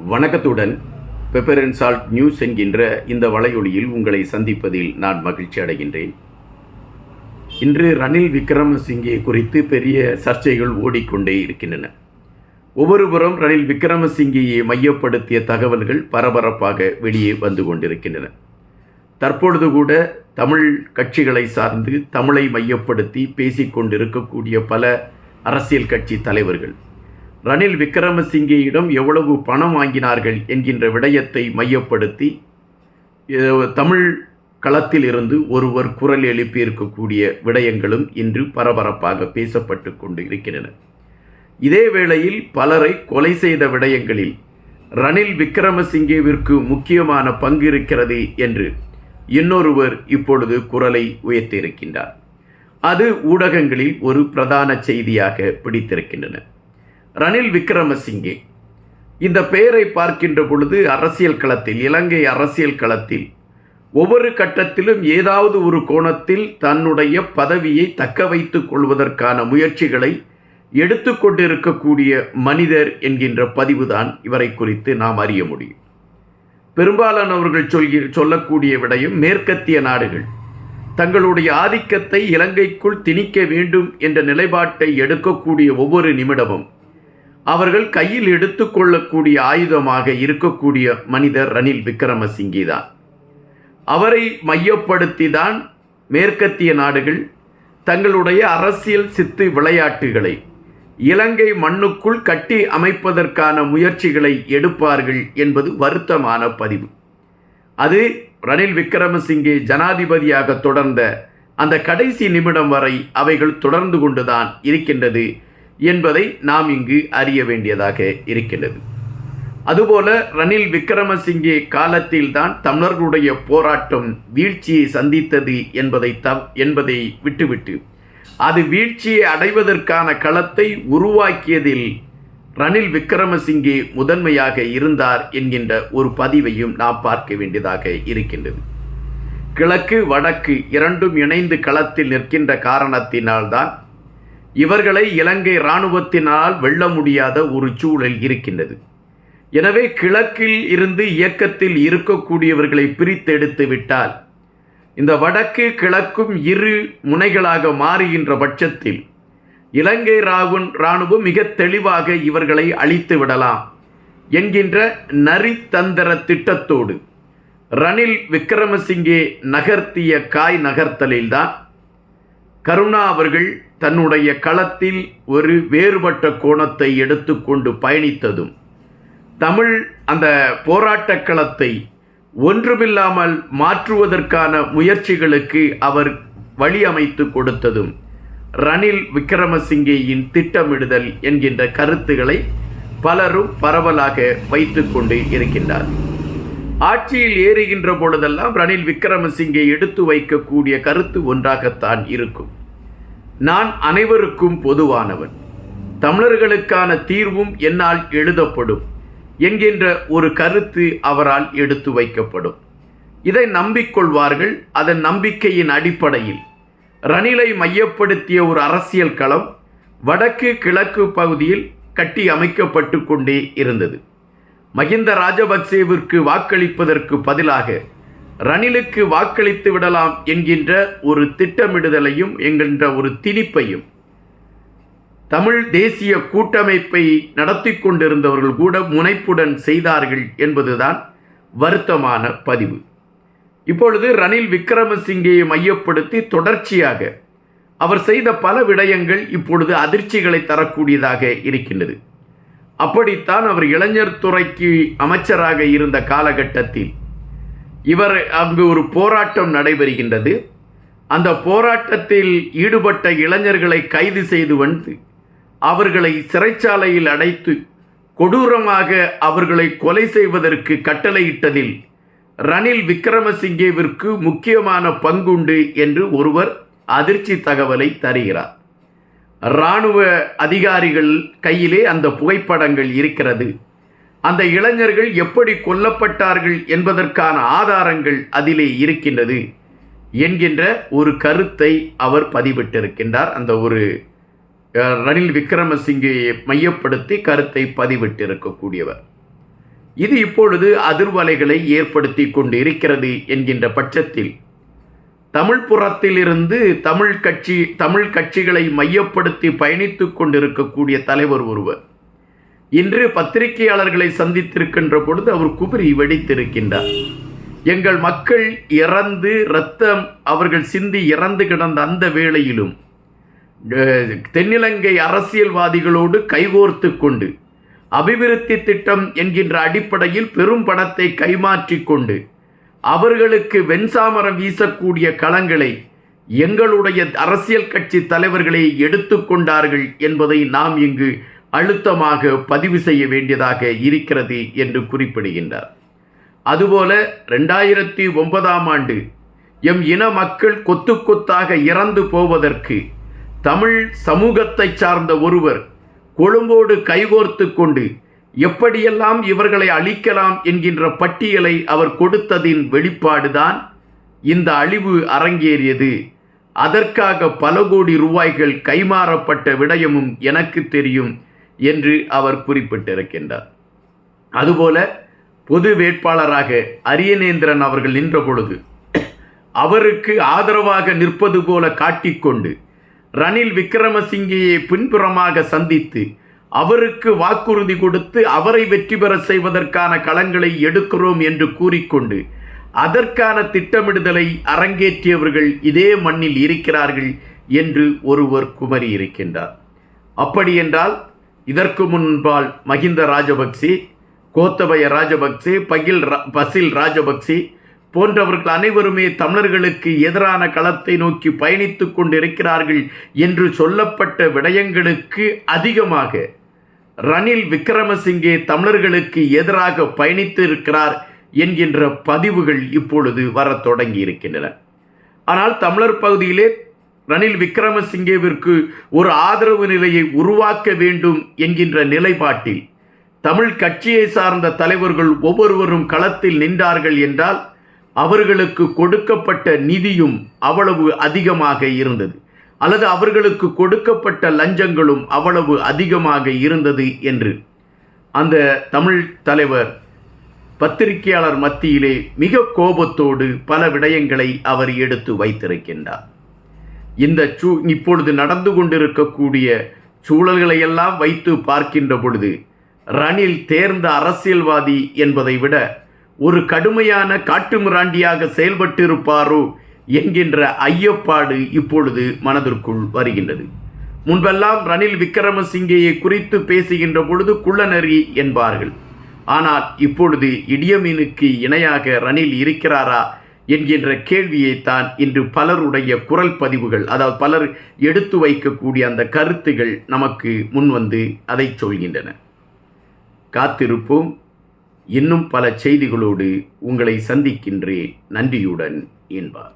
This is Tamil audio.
வணக்கத்துடன் பெப்பர் அண்ட் சால்ட் நியூஸ் என்கின்ற இந்த வலையொலியில் உங்களை சந்திப்பதில் நான் மகிழ்ச்சி அடைகின்றேன். இன்று ரணில் விக்ரமசிங்கே குறித்து பெரிய சர்ச்சைகள் ஓடிக்கொண்டே இருக்கின்றன. ஒவ்வொருபுறம் ரணில் விக்ரமசிங்கேயை மையப்படுத்திய தகவல்கள் பரபரப்பாக வெளியே வந்து கொண்டிருக்கின்றன. தற்பொழுது கூட தமிழ் கட்சிகளை சார்ந்து தமிழை மையப்படுத்தி பேசிக்கொண்டிருக்கக்கூடிய பல அரசியல் கட்சி தலைவர்கள் ரணில் விக்ரமசிங்கேயிடம் எவ்வளவு பணம் வாங்கினார்கள் என்கின்ற விடயத்தை மையப்படுத்தி தமிழ் களத்தில் இருந்து ஒருவர் குரல் எழுப்பியிருக்கக்கூடிய விடயங்களும் இன்று பரபரப்பாக பேசப்பட்டு கொண்டு இருக்கின்றன இதே வேளையில் பலரை கொலை செய்த விடயங்களில் ரணில் விக்ரமசிங்கேவிற்கு முக்கியமான பங்கு இருக்கிறது என்று இன்னொருவர் இப்பொழுது குரலை உயர்த்தியிருக்கின்றார். அது ஊடகங்களில் ஒரு பிரதான செய்தியாக பிடித்திருக்கின்றன. ரணில் விக்ரமசிங்கே. இந்த பெயரை பார்க்கின்ற பொழுது அரசியல் களத்தில் இலங்கை அரசியல் களத்தில் ஒவ்வொரு கட்டத்திலும் ஏதாவது ஒரு கோணத்தில் தன்னுடைய பதவியை தக்க வைத்துக் கொள்வதற்கான முயற்சிகளை எடுத்துக்கொண்டிருக்கக்கூடிய மனிதர் என்கின்ற பதிவுதான் இவரை குறித்து நாம் அறிய முடியும். பெரும்பாலானவர்கள் சொல்கி சொல்லக்கூடிய விடயம் மேற்கத்திய நாடுகள். தங்களுடைய ஆதிக்கத்தை இலங்கைக்குள் திணிக்க வேண்டும் என்ற நிலைப்பாட்டை எடுக்கக்கூடிய ஒவ்வொரு நிமிடமும் அவர்கள் கையில் எடுத்துக்கொள்ளக்கூடிய ஆயுதமாக இருக்கக்கூடிய மனிதர் ரணில் விக்ரமசிங்கே தான் அவரை மையப்படுத்தி தான் மேற்கத்திய நாடுகள் தங்களுடைய அரசியல் சித்து விளையாட்டுகளை இலங்கை மண்ணுக்குள் கட்டி அமைப்பதற்கான முயற்சிகளை எடுப்பார்கள் என்பது வருத்தமான பதிவு. அது ரணில் விக்ரமசிங்கே ஜனாதிபதியாக தொடர்ந்த அந்த கடைசி நிமிடம் வரை அவைகள் தொடர்ந்து கொண்டுதான் இருக்கின்றது என்பதை நாம் இங்கு அறிய வேண்டியதாக இருக்கின்றது. அதுபோல ரணில் விக்ரமசிங்கே காலத்தில்தான் தமிழர்களுடைய போராட்டம் வீழ்ச்சியை சந்தித்தது என்பதை த என்பதை விட்டுவிட்டு அது வீழ்ச்சியை அடைவதற்கான களத்தை உருவாக்கியதில் ரணில் விக்ரமசிங்கே முதன்மையாக இருந்தார் என்கின்ற ஒரு பதிவையும் நாம் பார்க்க வேண்டியதாக இருக்கின்றது. கிழக்கு வடக்கு இரண்டும் இணைந்து களத்தில் நிற்கின்ற காரணத்தினால்தான் இவர்களை இலங்கை இராணுவத்தினால் வெல்ல முடியாத ஒரு சூழல் இருக்கின்றது. எனவே கிழக்கில் இருந்து இயக்கத்தில் இருக்கக்கூடியவர்களை பிரித்தெடுத்து விட்டால் இந்த வடக்கு கிழக்கும் இரு முனைகளாக மாறுகின்ற பட்சத்தில் இலங்கை ராகுன் இராணுவம் மிக தெளிவாக இவர்களை அழித்து விடலாம் என்கின்ற நரித்தந்திர திட்டத்தோடு ரணில் விக்ரமசிங்கே நகர்த்திய காய் நகர்த்தலில்தான் கருணா அவர்கள் தன்னுடைய களத்தில் ஒரு வேறுபட்ட கோணத்தை எடுத்துக்கொண்டு பயணித்ததும் தமிழ் அந்த போராட்டக் களத்தை ஒன்றுமில்லாமல் மாற்றுவதற்கான முயற்சிகளுக்கு அவர் வழியமைத்து கொடுத்ததும் ரணில் விக்ரமசிங்கேயின் திட்டமிடுதல் என்கின்ற கருத்துக்களை பலரும் பரவலாக வைத்துக்கொண்டு இருக்கின்றார். ஆட்சியில் ஏறுகின்ற பொழுதெல்லாம் ரணில் விக்ரமசிங்கே எடுத்து வைக்கக்கூடிய கருத்து ஒன்றாகத்தான் இருக்கும். நான் அனைவருக்கும் பொதுவானவன். தமிழர்களுக்கான தீர்வும் என்னால் எழுதப்படும் என்கின்ற ஒரு கருத்து அவரால் எடுத்து வைக்கப்படும். இதை நம்பிக்கொள்வார்கள் அதன் நம்பிக்கையின் அடிப்படையில். ரணிலை மையப்படுத்திய ஒரு அரசியல் களம் வடக்கு கிழக்கு பகுதியில் கட்டி அமைக்கப்பட்டு கொண்டே இருந்தது. மகிந்த ராஜபக்சேவிற்கு வாக்களிப்பதற்கு பதிலாக ரணிலுக்கு வாக்களித்து விடலாம் என்கின்ற ஒரு திட்டமிடுதலையும் என்கின்ற ஒரு திணிப்பையும் தமிழ் தேசிய கூட்டமைப்பை நடத்தி கொண்டிருந்தவர்கள் கூட முனைப்புடன் செய்தார்கள் என்பதுதான் வருத்தமான பதிவு. இப்பொழுது ரணில் விக்ரமசிங்கேயை மையப்படுத்தி தொடர்ச்சியாக அவர் செய்த பல விடயங்கள் இப்பொழுது அதிர்ச்சிகளை தரக்கூடியதாக இருக்கின்றது. அப்படித்தான் அவர் இளைஞர் துறைக்கு அமைச்சராக இருந்த காலகட்டத்தில் இவர் அங்கு ஒரு போராட்டம் நடைபெறுகின்றது. அந்த போராட்டத்தில் ஈடுபட்ட இளைஞர்களை கைது செய்து வந்து அவர்களை சிறைச்சாலையில் அடைத்து கொடூரமாக அவர்களை கொலை செய்வதற்கு கட்டளையிட்டதில் ரணில் விக்ரமசிங்கேவிற்கு முக்கியமான பங்குண்டு என்று ஒருவர் அதிர்ச்சி தகவலை தருகிறார். இராணுவ அதிகாரிகள் கையிலே அந்த புகைப்படங்கள் இருக்கிறது. அந்த இளைஞர்கள் எப்படி கொல்லப்பட்டார்கள் என்பதற்கான ஆதாரங்கள் அதிலே இருக்கின்றது என்கின்ற ஒரு கருத்தை அவர் பதிவிட்டிருக்கின்றார். அந்த ஒரு ரணில் விக்ரமசிங்கை மையப்படுத்தி கருத்தை பதிவிட்டிருக்கக்கூடியவர். இது இப்பொழுது அதிர்வலைகளை ஏற்படுத்தி கொண்டு இருக்கிறது என்கின்ற பட்சத்தில் தமிழ் புறத்திலிருந்து தமிழ் கட்சி தமிழ் கட்சிகளை மையப்படுத்தி பயணித்துக் கொண்டிருக்கக்கூடிய தலைவர் ஒருவர். இன்று பத்திரிகையாளர்களை சந்தித்திருக்கின்ற பொழுது அவர் குபரி வெடித்திருக்கின்றார். எங்கள் மக்கள் இறந்து இரத்தம் அவர்கள் சிந்தி இறந்து கிடந்த அந்த வேளையிலும் தென்னிலங்கை அரசியல்வாதிகளோடு கைகோர்த்து கொண்டு அபிவிருத்தி திட்டம் என்கின்ற அடிப்படையில் பெரும் பணத்தை கைமாற்றி கொண்டு அவர்களுக்கு வெண்சாமரம் வீசக்கூடிய களங்களை எங்களுடைய அரசியல் கட்சி தலைவர்களை எடுத்துக்கொண்டார்கள் என்பதை நாம் இங்கு அழுத்தமாக பதிவு செய்ய வேண்டியதாக இருக்கிறது என்று குறிப்பிடுகின்றார். அதுபோல ரெண்டாயிரத்தி ஒன்பதாம் ஆண்டு எம் இன மக்கள் கொத்து கொத்தாக இறந்து போவதற்கு தமிழ் சமூகத்தை சார்ந்த ஒருவர் கொழும்போடு கைகோர்த்து கொண்டு எப்படியெல்லாம் இவர்களை அழிக்கலாம் என்கின்ற பட்டியலை அவர் கொடுத்ததின் வெளிப்பாடுதான் இந்த அழிவு அரங்கேறியது. அதற்காக பல கோடி ரூபாய்கள் கைமாறப்பட்ட விடயமும் எனக்கு தெரியும். என்று அவர் குறிப்பிட்டிருக்கின்றார். அதுபோல பொது வேட்பாளராக அரியநேந்திரன் அவர்கள் நின்ற பொழுது அவருக்கு ஆதரவாக நிற்பது போல காட்டிக்கொண்டு ரணில் விக்ரமசிங்கேயை பின்புறமாக சந்தித்து அவருக்கு வாக்குறுதி கொடுத்து அவரை வெற்றி பெற செய்வதற்கான களங்களை எடுக்கிறோம் என்று கூறிக்கொண்டு அதற்கான திட்டமிடுதலை அரங்கேற்றியவர்கள் இதே மண்ணில் இருக்கிறார்கள் என்று ஒருவர் குமரி இருக்கின்றார் அப்படியென்றால் இதற்கு முன்பால் மஹிந்த ராஜபக்சி கோத்தபய ராஜபக்சே பகில் ரா- பசில் ராஜபக்சி போன்றவர்கள் அனைவருமே தமிழர்களுக்கு எதிரான களத்தை நோக்கி பயணித்து கொண்டிருக்கிறார்கள் என்று சொல்லப்பட்ட விடயங்களுக்கு அதிகமாக ரணில் விக்ரமசிங்கே தமிழர்களுக்கு எதிராக பயணித்து இருக்கிறார் என்கின்ற பதிவுகள் இப்பொழுது வரத் தொடங்கி இருக்கின்றன ஆனால் தமிழர் பகுதியிலே ரணில் விக்ரமசிங்கேவிற்கு ஒரு ஆதரவு நிலையை உருவாக்க வேண்டும் என்கின்ற நிலைப்பாட்டில். தமிழ் கட்சியை சார்ந்த தலைவர்கள் ஒவ்வொருவரும் களத்தில் நின்றார்கள் என்றால் அவர்களுக்கு கொடுக்கப்பட்ட நிதியும் அவ்வளவு அதிகமாக இருந்தது. அல்லது அவர்களுக்கு கொடுக்கப்பட்ட லஞ்சங்களும் அவ்வளவு அதிகமாக இருந்தது என்று. அந்த தமிழ் தலைவர் பத்திரிகையாளர் மத்தியிலே மிக கோபத்தோடு பல விடயங்களை அவர் எடுத்து வைத்திருக்கின்றார். இந்த சூ இப்பொழுது நடந்து கொண்டிருக்கக்கூடிய சூழல்களையெல்லாம் வைத்து பார்க்கின்ற பொழுது ரணில் தேர்ந்த அரசியல்வாதி என்பதை விட ஒரு கடுமையான காட்டுமிராண்டியாக செயல்பட்டிருப்பாரோ என்கின்ற ஐயப்பாடு இப்பொழுது மனதிற்குள் வருகின்றது. முன்பெல்லாம் ரணில் விக்ரமசிங்கேயை குறித்து பேசுகின்ற பொழுது குள்ளநரி என்பார்கள். ஆனால் இப்பொழுது இடியமீனுக்கு இணையாக ரணில் இருக்கிறாரா என்கின்ற கேள்வியைத்தான் இன்று பலருடைய குரல் பதிவுகள் அதாவது பலர் எடுத்து வைக்கக்கூடிய அந்த கருத்துகள் நமக்கு முன்வந்து அதை சொல்கின்றன. காத்திருப்போம். இன்னும் பல செய்திகளோடு உங்களை சந்திக்கின்றேன் நன்றியுடன் என்பார்.